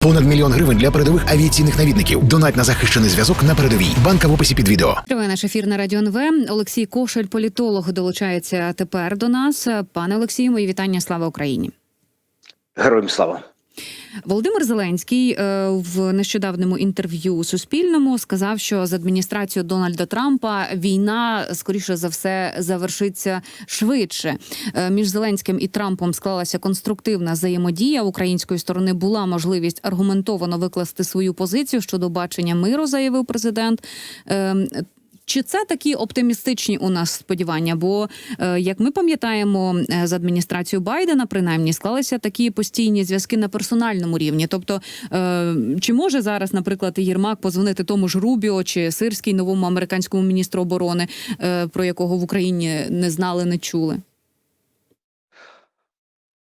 Понад мільйон гривень для передових авіаційних навідників. Донать на захищений зв'язок на передовій. Банка в описі під відео. Триває наш ефір на радіо НВ. Олексій Кошель, політолог, долучається тепер до нас. Пане Олексію, мої вітання. Слава Україні. Героям слава. Володимир Зеленський е, в нещодавньому інтерв'ю Суспільному сказав, що з адміністрацією Дональда Трампа війна скоріше за все завершиться швидше. Е, Між Зеленським і Трампом склалася конструктивна взаємодія. Української сторони була можливість аргументовано викласти свою позицію щодо бачення миру, заявив президент. Чи це такі оптимістичні у нас сподівання? Бо е, як ми пам'ятаємо, е, з адміністрацією Байдена принаймні склалися такі постійні зв'язки на персональному рівні. Тобто, е, чи може зараз, наприклад, Єрмак позвонити тому ж Рубіо чи Сирський новому американському міністру оборони, про якого в Україні не знали, не чули?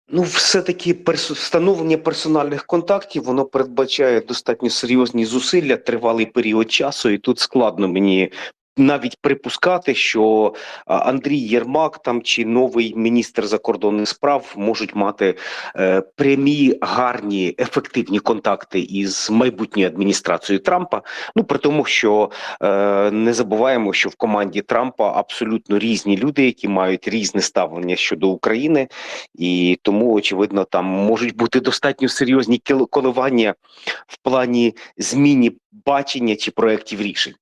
Ну, все-таки встановлення персональних контактів воно передбачає достатньо серйозні зусилля, тривалий період часу, і тут складно мені. Навіть припускати, що Андрій Єрмак там чи новий міністр закордонних справ можуть мати е, прямі, гарні, ефективні контакти із майбутньою адміністрацією Трампа. Ну при тому, що е, не забуваємо, що в команді Трампа абсолютно різні люди, які мають різне ставлення щодо України, і тому очевидно там можуть бути достатньо серйозні коливання в плані зміні бачення чи проєктів рішень.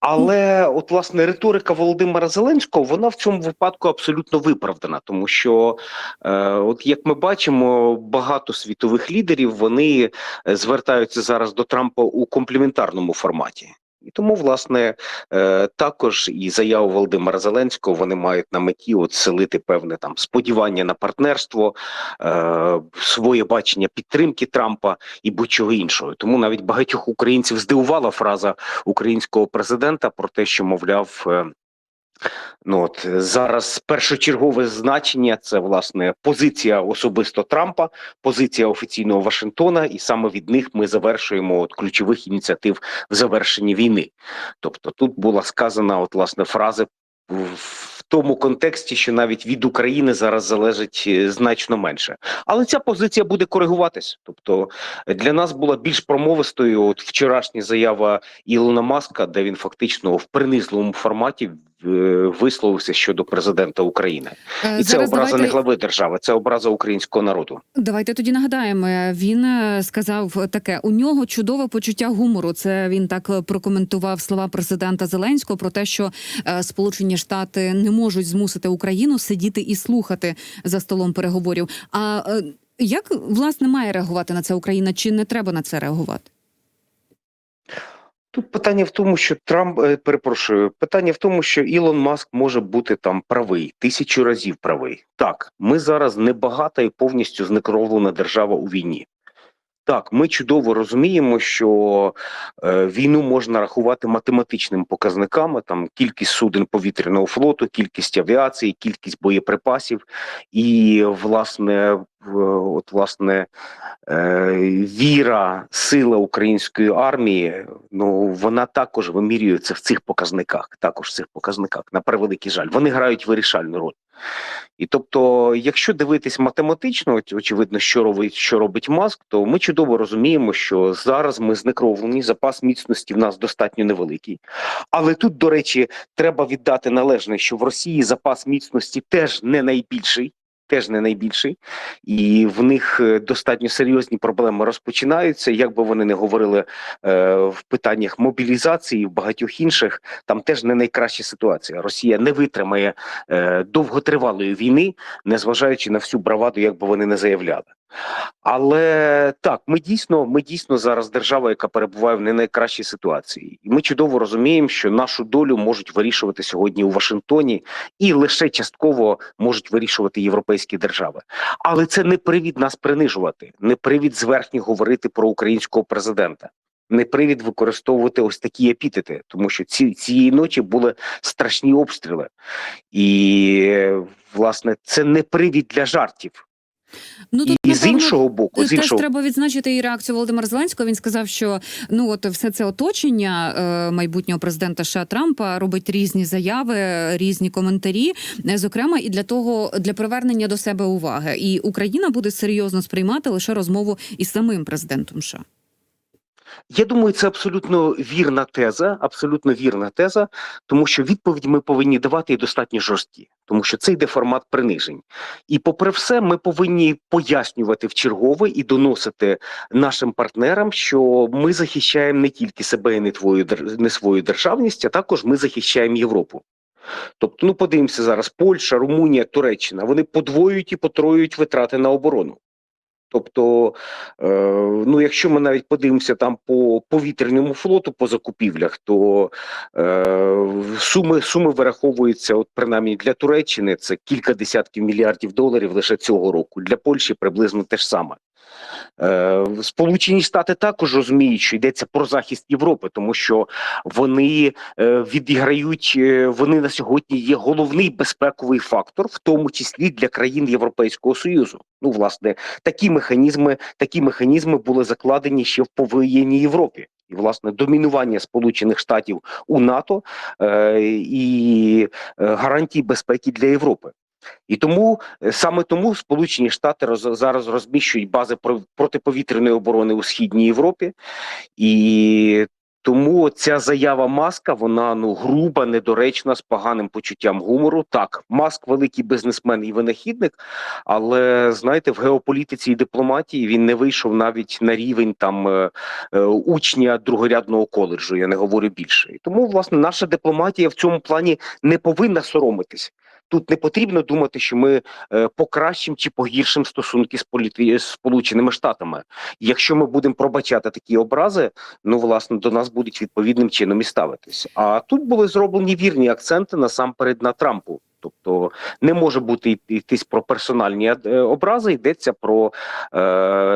Але от власне риторика Володимира Зеленського вона в цьому випадку абсолютно виправдана, тому що, е, от як ми бачимо, багато світових лідерів вони е, звертаються зараз до Трампа у компліментарному форматі. І тому, власне, е, також і заяву Володимира Зеленського вони мають на меті от селити певне там сподівання на партнерство, е, своє бачення підтримки Трампа і будь-чого іншого. Тому навіть багатьох українців здивувала фраза українського президента про те, що мовляв. Е, Ну от зараз першочергове значення це власне позиція особисто Трампа, позиція офіційного Вашингтона, і саме від них ми завершуємо от ключових ініціатив в завершенні війни. Тобто, тут була сказана от власне фраза в тому контексті, що навіть від України зараз залежить е, значно менше, але ця позиція буде коригуватись. Тобто для нас була більш промовистою от вчорашня заява Ілона Маска, де він фактично в принизливому форматі е, висловився щодо президента України, Е, і це образа не глави держави, це образа українського народу. Давайте тоді нагадаємо. Він е, сказав таке: у нього чудове почуття гумору. Це він так е, прокоментував слова президента Зеленського про те, що е, Сполучені Штати не можуть змусити Україну сидіти і слухати за столом переговорів. А е, як власне має реагувати на це Україна? Чи не треба на це реагувати? Тут питання в тому, що Трамп е, перепрошую, питання в тому, що Ілон Маск може бути там правий, тисячу разів правий. Так, ми зараз небагата і повністю знекровлена держава у війні. Так, ми чудово розуміємо, що е, війну можна рахувати математичними показниками: там кількість суден повітряного флоту, кількість авіації, кількість боєприпасів, і власне, от власне е, віра, сила української армії, ну вона також вимірюється в цих показниках. Також в цих показниках, на превеликий жаль, вони грають вирішальну роль. І тобто, якщо дивитись математично, очевидно, що робить, що робить маск, то ми чудово розуміємо, що зараз ми знекровлені, запас міцності в нас достатньо невеликий. Але тут, до речі, треба віддати належне, що в Росії запас міцності теж не найбільший. Теж не найбільший, і в них е, достатньо серйозні проблеми розпочинаються. Як би вони не говорили е, в питаннях мобілізації, в багатьох інших, там теж не найкраща ситуація. Росія не витримає е, довготривалої війни, незважаючи на всю браваду, як би вони не заявляли. Але так, ми дійсно, ми дійсно зараз держава, яка перебуває в не найкращій ситуації, і ми чудово розуміємо, що нашу долю можуть вирішувати сьогодні у Вашингтоні, і лише частково можуть вирішувати європейські держави. Але це не привід нас принижувати, не привід зверхні говорити про українського президента. Не привід використовувати ось такі епітети, тому що ці цієї ночі були страшні обстріли, і власне це не привід для жартів. Ну тут і з іншого боку, з Теж треба відзначити і реакцію Володимира Зеленського. Він сказав, що ну от все це оточення е, майбутнього президента США Трампа робить різні заяви, різні коментарі, е, зокрема і для того для привернення до себе уваги. І Україна буде серйозно сприймати лише розмову із самим президентом США. Я думаю, це абсолютно вірна теза, абсолютно вірна теза, тому що відповідь ми повинні давати і достатньо жорсткі, тому що це йде формат принижень. І, попри все, ми повинні пояснювати в чергове і доносити нашим партнерам, що ми захищаємо не тільки себе і не твою не свою державність, а також ми захищаємо Європу. Тобто, ну подивимося зараз: Польща, Румунія, Туреччина вони подвоюють і потроюють витрати на оборону. Тобто, е, ну якщо ми навіть подивимося там по повітряному флоту по закупівлях, то е, суми суми вираховуються, от принаймні для Туреччини це кілька десятків мільярдів доларів лише цього року. Для Польщі приблизно те ж саме. Е, Сполучені Штати також розуміють, що йдеться про захист Європи, тому що вони е, відіграють, е, вони на сьогодні є головний безпековий фактор, в тому числі для країн Європейського союзу. Ну, власне, такі механізми, такі механізми були закладені ще в повоєнній Європі. І власне домінування Сполучених Штатів у НАТО е, і гарантії безпеки для Європи. І тому е, саме тому Сполучені Штати роз, зараз розміщують бази про- протиповітряної оборони у східній Європі, і тому ця заява Маска вона ну груба, недоречна, з поганим почуттям гумору. Так, Маск великий бізнесмен і винахідник, але знаєте, в геополітиці і дипломатії він не вийшов навіть на рівень там е, е, учня другорядного коледжу. Я не говорю більше. І тому власне наша дипломатія в цьому плані не повинна соромитись. Тут не потрібно думати, що ми е, покращимо чи погіршимо стосунки з політи... Сполученими Штатами. Якщо ми будемо пробачати такі образи, ну власне до нас будуть відповідним чином і ставитись. А тут були зроблені вірні акценти насамперед на Трампу. Тобто не може бути йтись про персональні е, образи, йдеться про е,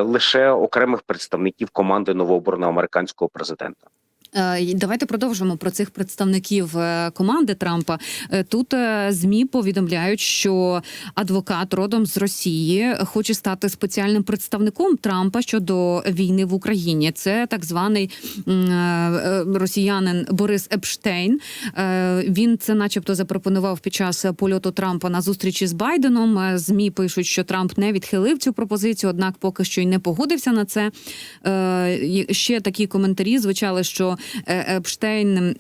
лише окремих представників команди новообраного американського президента. Е, Давайте продовжимо про цих представників е, команди Трампа. Е, Тут змі повідомляють, що адвокат родом з Росії хоче стати спеціальним представником Трампа щодо війни в Україні. Це так званий росіянин Борис Епштейн. Він це, начебто, запропонував під час польоту Трампа на зустрічі з Байденом. Змі пишуть, що Трамп не відхилив цю пропозицію, однак поки що й не погодився на це. Ще такі коментарі звучали, що Епштейн,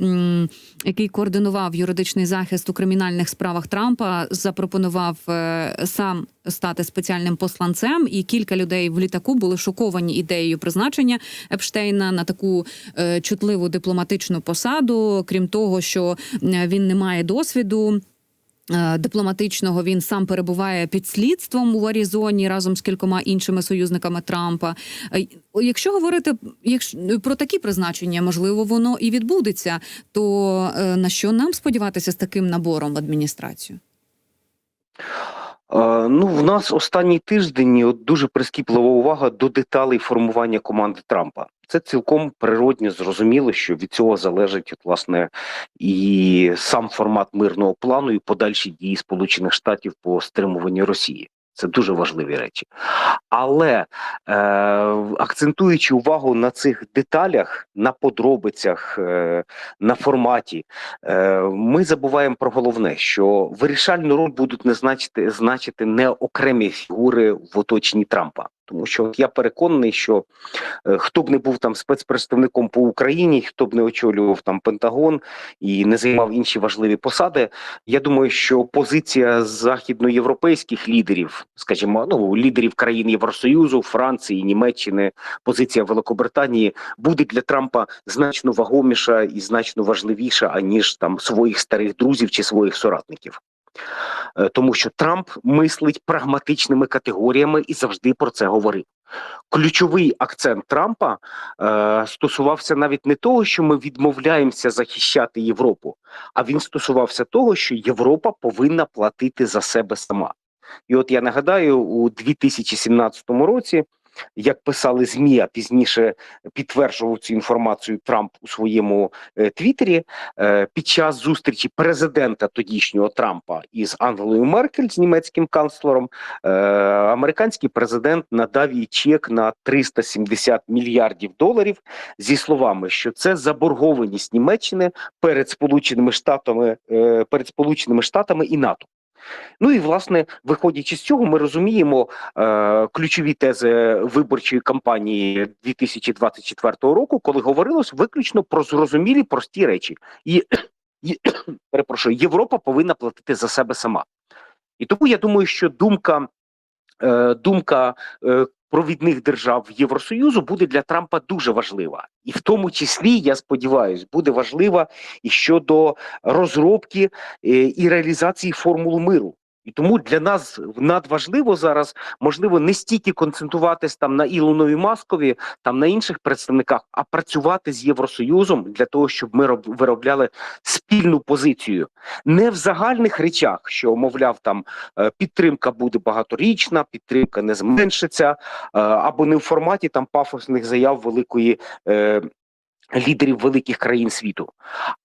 який координував юридичний захист у кримінальних справах Трампа, запропонував е, сам стати спеціальним посланцем, і кілька людей в літаку були шоковані ідеєю призначення Епштейна на таку е, чутливу дипломатичну посаду. Крім того, що е, він не має досвіду. Е, Дипломатичного він сам перебуває під слідством у Аризоні разом з кількома іншими союзниками Трампа. Е, Якщо говорити якщо, про такі призначення, можливо, воно і відбудеться, то е, на що нам сподіватися з таким набором в адміністрацію? Ну, в нас останній тиждень от дуже прискіплива увага до деталей формування команди Трампа. Це цілком природньо зрозуміло, що від цього залежить от, власне і сам формат мирного плану, і подальші дії Сполучених Штатів по стримуванню Росії. Це дуже важливі речі. Але е, акцентуючи увагу на цих деталях, на подробицях, е, на форматі, Е, ми забуваємо про головне, що вирішальну роль будуть не значити, значити не окремі фігури в оточенні Трампа. Тому що я переконаний, що е, хто б не був там спецпредставником по Україні, хто б не очолював там Пентагон і не займав інші важливі посади. Я думаю, що позиція західноєвропейських лідерів, скажімо, ну лідерів країн Євросоюзу, Франції, Німеччини, позиція Великобританії буде для Трампа значно вагоміша і значно важливіша, аніж там своїх старих друзів чи своїх соратників. Е, Тому що Трамп мислить прагматичними категоріями і завжди про це говорив. Ключовий акцент Трампа е, стосувався навіть не того, що ми відмовляємося захищати Європу, а він стосувався того, що Європа повинна платити за себе сама. І от я нагадаю, у 2017 році як писали ЗМІ, а пізніше підтверджував цю інформацію Трамп у своєму е, твіттері, е, під час зустрічі президента тодішнього Трампа із Ангелою Меркель з німецьким канцлером, е, американський президент надав їй чек на 370 мільярдів доларів зі словами, що це заборгованість Німеччини перед Сполученими Штатами, перед Сполученими Штатами і НАТО. Ну і власне, виходячи з цього, ми розуміємо е, ключові тези виборчої кампанії 2024 року, коли говорилось виключно про зрозумілі прості речі, і, і перепрошую, Європа повинна платити за себе сама. І тому я думаю, що думка, е, думка е, провідних держав Євросоюзу буде для Трампа дуже важлива, і в тому числі, я сподіваюся, буде важлива і щодо розробки е, і реалізації формулу миру. І тому для нас надважливо зараз можливо не стільки концентруватись там на Ілонові Маскові, там на інших представниках, а працювати з Євросоюзом для того, щоб ми виробляли спільну позицію, не в загальних речах, що мовляв, там е, підтримка буде багаторічна, підтримка не зменшиться, е, або не в форматі там пафосних заяв великої. Лідерів великих країн світу,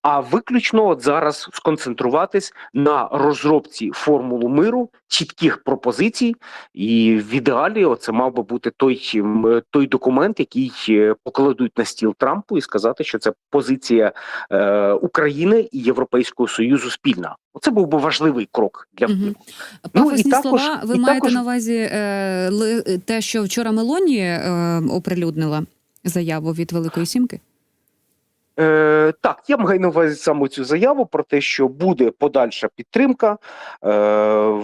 а виключно от зараз сконцентруватись на розробці формулу миру, чітких пропозицій, і в ідеалі це мав би бути той, той документ, який е, покладуть на стіл Трампу, і сказати, що це позиція е, України і Європейського союзу спільна. Оце був би важливий крок для впливу. Ну, і також- слова. Ви і маєте також- на увазі е, те, що вчора Мелоні е, оприлюднила заяву від Великої Сімки? Е, так, я маю на увазі саме цю заяву про те, що буде подальша підтримка, е,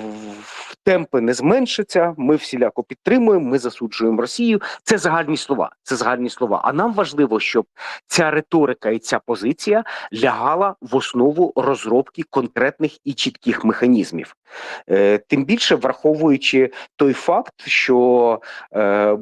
темпи не зменшаться. Ми всіляко підтримуємо, ми засуджуємо Росію. Це загальні слова. Це загальні слова. А нам важливо, щоб ця риторика і ця позиція лягала в основу розробки конкретних і чітких механізмів. Е, тим більше враховуючи той факт, що е,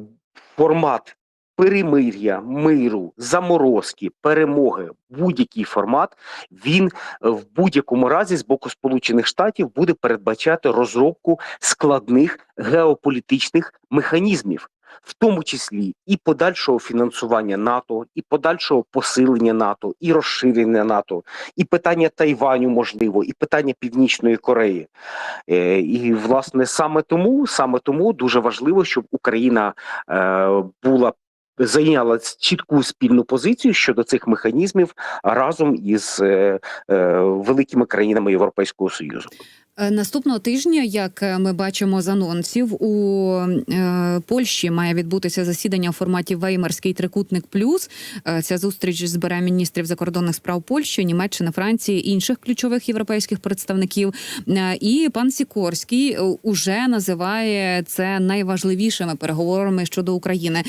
формат перемир'я, миру, заморозки, перемоги, будь-який формат, він е, в будь-якому разі з боку Сполучених Штатів буде передбачати розробку складних геополітичних механізмів. В тому числі і подальшого фінансування НАТО, і подальшого посилення НАТО, і розширення НАТО, і питання Тайваню, можливо, і питання Північної Кореї. Е, і власне саме тому, саме тому дуже важливо, щоб Україна е, була зайняла чітку спільну позицію щодо цих механізмів разом із е, е, великими країнами Європейського союзу. Е, Наступного тижня, як е, ми бачимо з анонсів, у е, Польщі має відбутися засідання у форматі Веймарський трикутник плюс. Ця зустріч збере міністрів закордонних справ Польщі, Німеччини, Франції, інших ключових європейських представників. І пан Сікорський уже називає це найважливішими переговорами щодо України.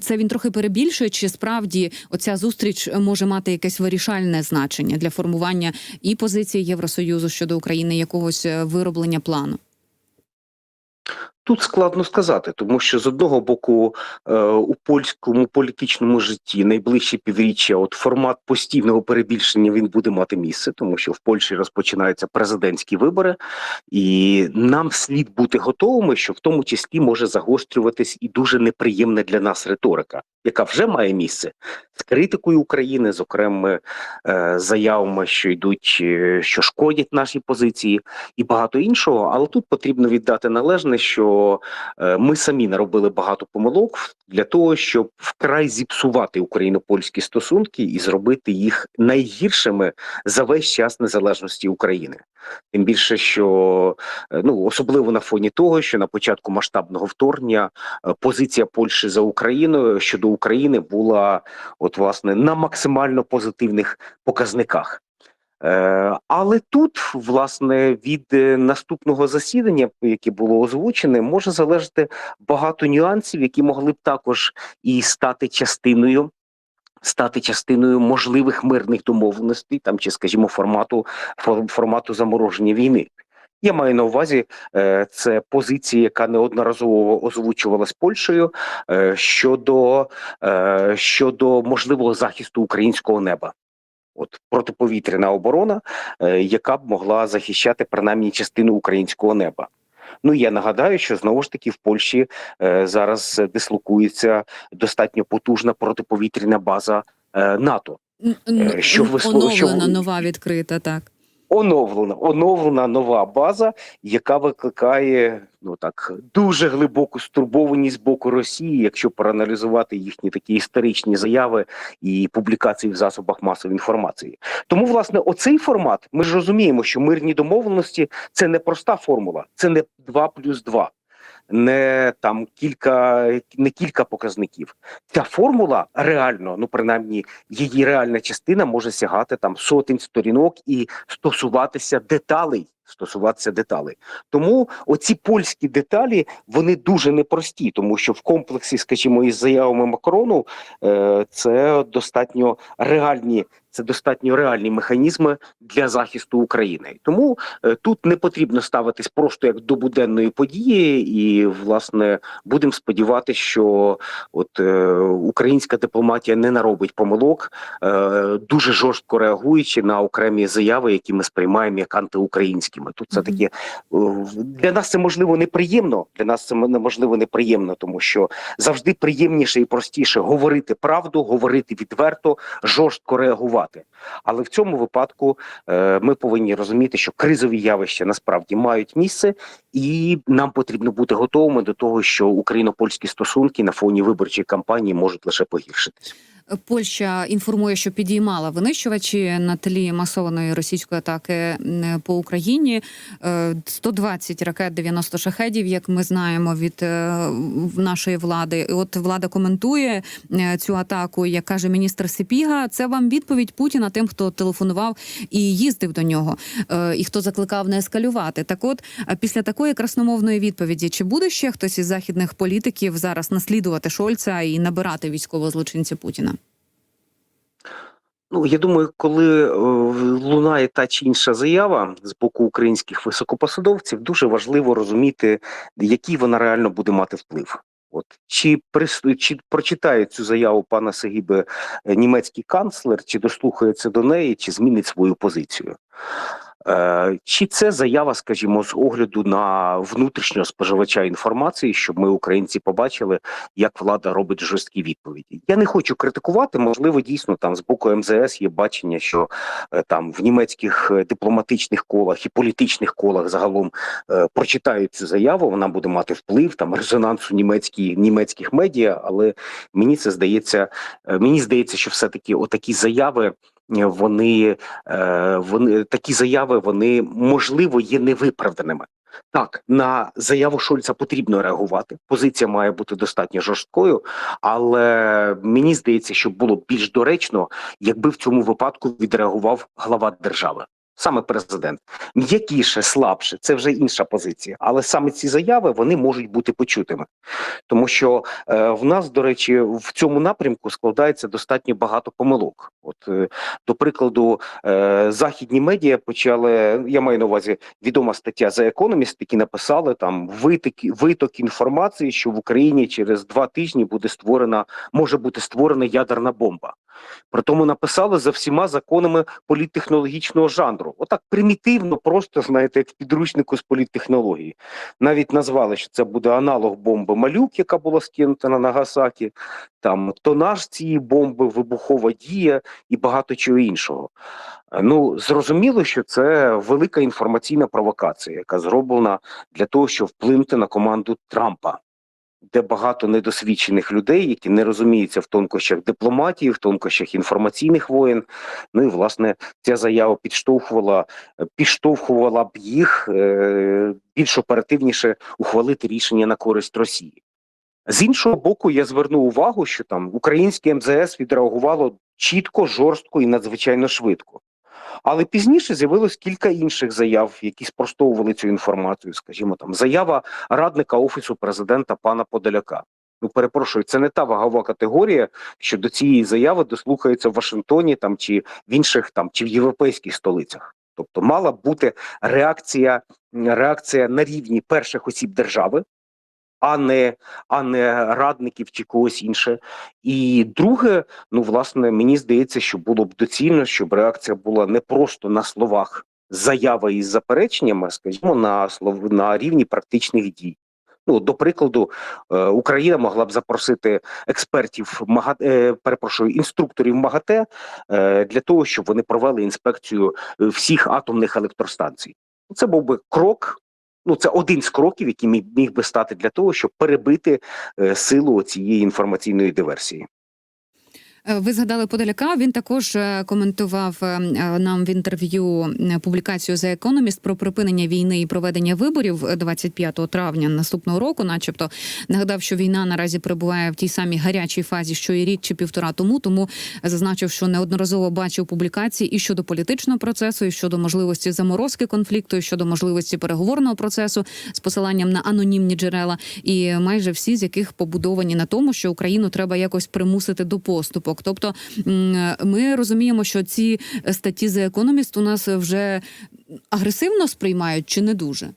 Це він трохи перебільшує, чи справді оця зустріч може мати якесь вирішальне значення для формування і позиції Євросоюзу щодо України якогось е, вироблення плану. Тут складно сказати, тому що з одного боку е, у польському політичному житті найближчі півріччя, от формат постійного перебільшення він буде мати місце, тому що в Польщі розпочинаються президентські вибори, і нам слід бути готовими, що в тому числі може загострюватись і дуже неприємна для нас риторика, яка вже має місце з критикою України, з окремими е, заявами, що йдуть, е, що шкодять нашій позиції, і багато іншого. Але тут потрібно віддати належне, що е, ми самі наробили багато помилок для того, щоб вкрай зіпсувати україно-польські стосунки і зробити їх найгіршими за весь час незалежності України. Тим більше, що е, ну особливо на фоні того, що на початку масштабного вторгнення е, позиція Польщі за Україною щодо України була, от власне, на максимально позитивних показниках. Е, Але тут, власне, від е, наступного засідання, яке було озвучене, може залежати багато нюансів, які могли б також і стати частиною. Стати частиною можливих мирних домовленостей, там чи, скажімо, формату фор- формату замороження війни. Я маю на увазі е, це позиція, яка неодноразово озвучувалась Польщею щодо, щодо можливого захисту українського неба. От протиповітряна оборона, е, яка б могла захищати принаймні частину українського неба. Ну я нагадаю, що знову ж таки в Польщі е, зараз дислокується достатньо потужна протиповітряна база е, НАТО. Що ви- нова відкрита, так. Оновлена, оновлена нова база, яка викликає ну так дуже глибоку стурбованість з боку Росії, якщо проаналізувати їхні такі історичні заяви і публікації в засобах масової інформації. Тому, власне, оцей формат ми ж розуміємо, що мирні домовленості це не проста формула, це не 2 плюс 2. Не там кілька, не кілька показників. Ця формула реально, ну принаймні, її реальна частина може сягати там сотень сторінок і стосуватися деталей. Стосуватися деталей, тому оці польські деталі вони дуже непрості, тому що в комплексі, скажімо, із заявами Макрону, е, це достатньо реальні, це достатньо реальні механізми для захисту України. Тому е, тут не потрібно ставитись просто як до буденної події, і власне будемо сподіватися, що от е, українська дипломатія не наробить помилок, е, дуже жорстко реагуючи на окремі заяви, які ми сприймаємо як антиукраїнськими. Тут це таке е, для нас це можливо неприємно. Для нас це можливо неприємно, тому що завжди приємніше і простіше говорити правду, говорити відверто, жорстко реагувати. Але в цьому випадку е, ми повинні розуміти, що кризові явища насправді мають місце, і нам потрібно бути готовими до того, що україно-польські стосунки на фоні виборчої кампанії можуть лише погіршитись. Польща інформує, що підіймала винищувачі на тлі масованої російської атаки по Україні. Е, 120 ракет 90 шахедів, як ми знаємо від е, нашої влади. І От влада коментує е, цю атаку, як каже міністр Сипіга. Це вам відповідь Путіна тим, хто телефонував і їздив до нього, е, і хто закликав не ескалювати. Так, от після такої красномовної відповіді, чи буде ще хтось із західних політиків зараз наслідувати Шольца і набирати військового злочинця Путіна? Ну я думаю, коли е, лунає та чи інша заява з боку українських високопосадовців, дуже важливо розуміти, який вона реально буде мати вплив. От чи прис- чи прочитає цю заяву пана Сагіби е, німецький канцлер, чи дослухається до неї, чи змінить свою позицію? Е, Чи це заява, скажімо, з огляду на внутрішнього споживача інформації, щоб ми, українці, побачили, як влада робить жорсткі відповіді? Я не хочу критикувати. Можливо, дійсно там з боку МЗС є бачення, що е, там в німецьких е, дипломатичних колах і політичних колах загалом прочитають цю заяву. Вона буде мати вплив там резонанс у німецьких медіа. Але мені це здається, мені здається, що все таки отакі заяви. Вони, е, вони такі заяви, вони можливо є невиправданими. Так, на заяву Шольца потрібно реагувати. Позиція має бути достатньо жорсткою, але мені здається, що було б більш доречно, якби в цьому випадку відреагував глава держави. Саме президент м'якіше, слабше, це вже інша позиція. Але саме ці заяви вони можуть бути почутими, тому що е, в нас, до речі, в цьому напрямку складається достатньо багато помилок. От, е, до прикладу, е, західні медіа почали. Я маю на увазі відома стаття за Economist, які написали там виток, виток інформації, що в Україні через два тижні буде створена, може бути створена ядерна бомба. При тому написали за всіма законами політтехнологічного жанру. Отак примітивно, просто знаєте, як в підручнику з політтехнології. Навіть назвали, що це буде аналог бомби Малюк, яка була скинута на Нагасакі, там тонаж цієї бомби, вибухова дія і багато чого іншого. Ну зрозуміло, що це велика інформаційна провокація, яка зроблена для того, щоб вплинути на команду Трампа де багато недосвідчених людей, які не розуміються в тонкощах дипломатії, в тонкощах інформаційних воєн. Ну і власне ця заява підштовхувала, підштовхувала б їх е, більш оперативніше ухвалити рішення на користь Росії. З іншого боку, я зверну увагу, що там українське МЗС відреагувало чітко, жорстко і надзвичайно швидко. Але пізніше з'явилось кілька інших заяв, які спростовували цю інформацію. Скажімо, там заява радника офісу президента пана Подоляка. Ну, перепрошую, це не та вагова категорія, що до цієї заяви дослухається в Вашингтоні там чи в інших там чи в європейських столицях. Тобто мала бути реакція, реакція на рівні перших осіб держави, а не, а не радників чи когось інше. І друге, ну власне, мені здається, що було б доцільно, щоб реакція була не просто на словах заява із запереченнями, скажімо, на слов на рівні практичних дій. Ну, до прикладу, е, Україна могла б запросити експертів МАГА, е, перепрошую, інструкторів МАГАТЕ е, для того, щоб вони провели інспекцію е, всіх атомних електростанцій. Це був би крок. Ну, це один з кроків, який міг, би стати для того, щоб перебити е, силу цієї інформаційної диверсії. Е, Ви згадали Подоляка. Він також е, коментував е, нам в інтерв'ю публікацію за економіст про припинення війни і проведення виборів е, 25 травня наступного року, начебто нагадав, що війна наразі перебуває в тій самій гарячій фазі, що і рік чи півтора тому. Тому зазначив, що неодноразово бачив публікації і щодо політичного процесу, і щодо можливості заморозки конфлікту, і щодо можливості переговорного процесу з посиланням на анонімні джерела, і майже всі з яких побудовані на тому, що Україну треба якось примусити до поступок. Тобто ми розуміємо, що ці статті за економіст у нас вже агресивно сприймають чи не дуже.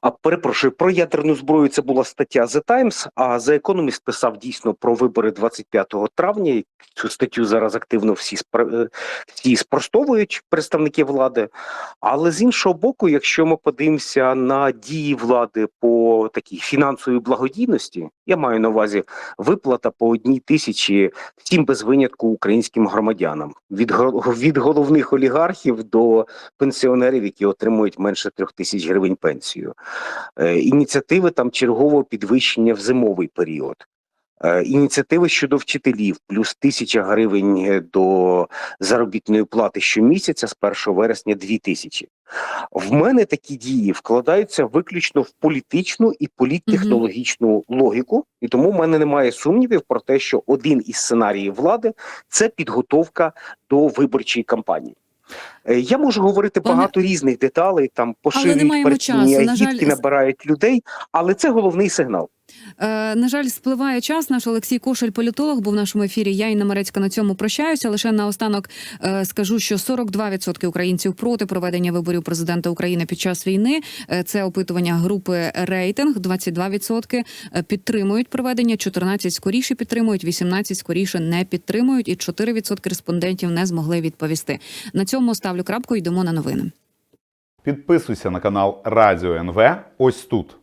А перепрошую, про ядерну зброю це була стаття The Times, а The Economist писав дійсно про вибори 25 травня. Цю статтю зараз активно всі спр- е, всі спростовують представники влади. Але з іншого боку, якщо ми подивимося на дії влади по такій фінансовій благодійності, я маю на увазі виплата по одній тисячі всім без винятку українським громадянам від від головних олігархів до пенсіонерів, які отримують менше трьох тисяч гривень пенсію. Е, Ініціативи там чергового підвищення в зимовий період. Е, Ініціативи щодо вчителів плюс тисяча гривень е, до заробітної плати щомісяця з 1 вересня 2 тисячі. В мене такі дії вкладаються виключно в політичну і політтехнологічну логіку, і тому в мене немає сумнівів про те, що один із сценаріїв влади це підготовка до виборчої кампанії. Е, Я можу говорити Пане- багато різних деталей, там поширюють партійні агітки, набирають людей, але це головний сигнал. Е, на жаль, спливає час. Наш Олексій Кошель, політолог, був в нашому ефірі. Я Інна Марецька на цьому прощаюся. Лише наостанок е, скажу, що 42% українців проти проведення виборів президента України під час війни. Е, це опитування групи рейтинг. 22% підтримують проведення, 14% скоріше підтримують, 18% скоріше не підтримують, і 4% респондентів не змогли відповісти. На цьому ставлю крапку. Йдемо на новини. Підписуйся на канал Радіо НВ ось тут.